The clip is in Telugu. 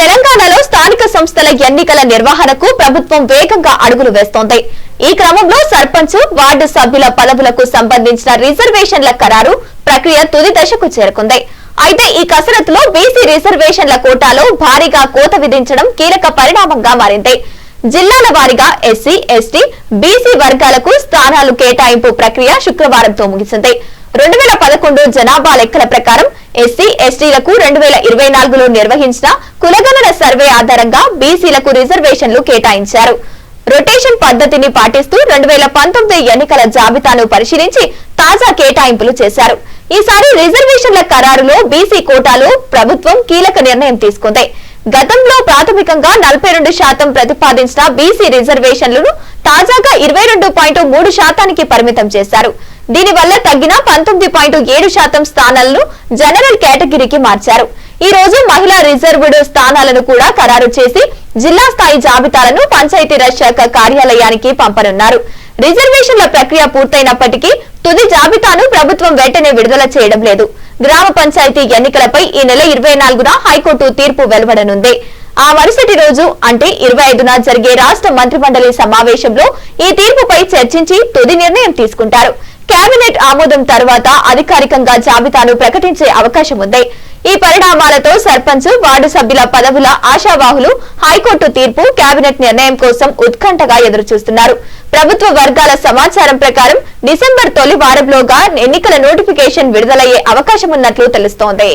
తెలంగాణలో స్థానిక సంస్థల ఎన్నికల నిర్వహణకు ప్రభుత్వం వేగంగా అడుగులు వేస్తోంది. ఈ క్రమంలో సర్పంచ్ వార్డు సభ్యుల పదవులకు సంబంధించిన రిజర్వేషన్ల ఖరారు ప్రక్రియ తుది దశకు చేరుకుంది. అయితే ఈ కసరత్తులో బీసీ రిజర్వేషన్ల కోటాలో భారీగా కోత విధించడం కీలక పరిణామంగా మారింది. జిల్లాల వారీగా ఎస్సీ ఎస్టీ బీసీ వర్గాలకు స్థానాలు కేటాయింపు ప్రక్రియ శుక్రవారంతో ముగిసింది. రెండు వేల పదకొండు జనాభా లెక్కల ప్రకారం ఎస్సీ ఎస్టీలకు రెండు వేల ఇరవై నాలుగులో నిర్వహించిన కులగణన సర్వే ఆధారంగా బీసీలకు రిజర్వేషన్లు కేటాయించారు. రొటేషన్ పద్ధతిని పాటిస్తూ రెండు వేల పంతొమ్మిది ఎన్నికల జాబితాను పరిశీలించి తాజా కేటాయింపులు చేశారు. ఈసారి రిజర్వేషన్ల ఖరారులో బీసీ కోటాలో ప్రభుత్వం కీలక నిర్ణయం తీసుకుంది. గతంలో ప్రాథమికంగా నలభై రెండు శాతం ప్రతిపాదించిన బీసీ రిజర్వేషన్లను తాజాగా ఇరవై రెండు పాయింట్ మూడు శాతానికి పరిమితం చేశారు. దీనివల్ల తగ్గిన పంతొమ్మిది పాయింట్ ఏడు శాతం స్థానాలను జనరల్ కేటగిరీకి మార్చారు. ఈ రోజు మహిళా రిజర్వ్డ్ స్థానాలను కూడా ఖరారు చేసి జిల్లా స్థాయి జాబితాలను పంచాయతీరాజ్ శాఖ కార్యాలయానికి పంపనున్నారు. రిజర్వేషన్ల ప్రక్రియ పూర్తయినప్పటికీ తుది జాబితాను ప్రభుత్వం వెంటనే విడుదల చేయడం లేదు. గ్రామ పంచాయతీ ఎన్నికలపై ఈ నెల ఇరవై నాలుగున హైకోర్టు తీర్పు వెలువడనుంది. ఆ మరుసటి రోజు అంటే ఇరవై ఐదున జరిగే రాష్ట్ర మంత్రిమండలి సమావేశంలో ఈ తీర్పుపై చర్చించి తుది నిర్ణయం తీసుకుంటారు. కేబినెట్ ఆమోదం తర్వాత అధికారికంగా జాబితాను ప్రకటించే అవకాశం ఉంది. ఈ పరిణామాలతో సర్పంచ్ వార్డు సభ్యుల పదవుల ఆశావాహులు హైకోర్టు తీర్పు కేబినెట్ నిర్ణయం కోసం ఉత్కంఠగా ఎదురుచూస్తున్నారు. ప్రభుత్వ వర్గాల సమాచారం ప్రకారం డిసెంబర్ తొలి వారంలోగా ఎన్నికల నోటిఫికేషన్ విడుదలయ్యే అవకాశం ఉన్నట్లు తెలుస్తోంది.